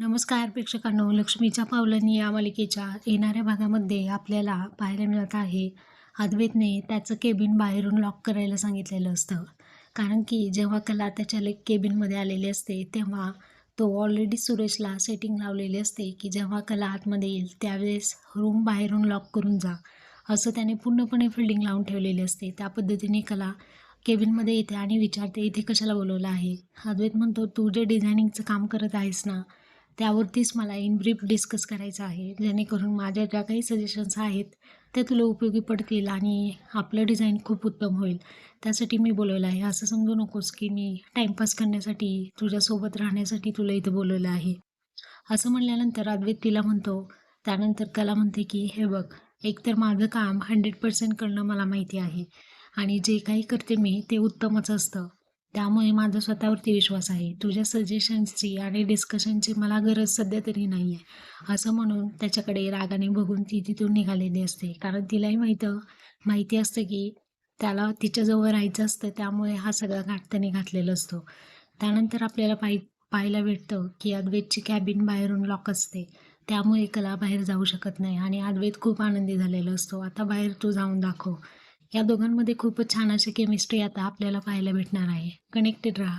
नमस्कार प्रेक्षकांनो लक्ष्मीच्या पावलांनी या मालिकेच्या येणाऱ्या भागामध्ये आपल्याला पाहायला मिळत आहे अद्वैतने त्याचं केबिन बाहेरून लॉक करायला सांगितलेलं असतं. कारण की जेव्हा कला त्याच्या ले केबिनमध्ये आलेली असते तेव्हा तो ऑलरेडी सुरेशला सेटिंग लावलेली असते की जेव्हा कला आतमध्ये येईल त्यावेळेस रूम बाहेरून लॉक करून जा. असं त्याने पूर्णपणे फिल्डिंग लावून ठेवलेली असते. त्या पद्धतीने कला केबिनमध्ये येते आणि विचारते इथे कशाला बोलवलं आहे? अद्वैत म्हणतो तू जे डिझायनिंगचं काम करत आहेस ना त्यावरतीच मला इन ब्रीफ डिस्कस करायचं आहे. जेणेकरून माझ्या ज्या काही सजेशन्स आहेत त्या तुला उपयोगी पडतील आणि आपलं डिझाईन खूप उत्तम होईल. त्यासाठी मी बोलवलं आहे. असं समजू नकोस की मी टाईमपास करण्यासाठी तुझ्यासोबत राहण्यासाठी तुला इथं बोलवलं आहे. असं म्हणल्यानंतर अद्वैत तिला म्हणतो त्यानंतर कला म्हणते की हे बघ एकतर माझं काम हंड्रेड पर्सेंट करणं मला माहिती आहे आणि जे काही करते मी ते उत्तमच असतं. त्यामुळे माझा स्वतःवरती विश्वास आहे. तुझ्या सजेशन्सची आणि डिस्कशनची मला गरज सध्या तरी नाही आहे असं म्हणून त्याच्याकडे रागाने बघून ती तिथून निघालेली असते. कारण तिलाही माहीतं माहिती असतं की त्याला तिच्याजवळ राहायचं असतं. त्यामुळे हा सगळा घाट त्याने घातलेला असतो. त्यानंतर आपल्याला पाहि पाहायला भेटतं की अद्वैतची कॅबिन बाहेरून लॉक असते. त्यामुळे कला बाहेर जाऊ शकत नाही आणि अद्वैत खूप आनंदी झालेला असतो. आता बाहेर तू जाऊन दाखव. या दोघांमध्ये खूपच छान अशी केमिस्ट्री आता आपल्याला पाहायला भेटणार आहे. कनेक्टेड राहा.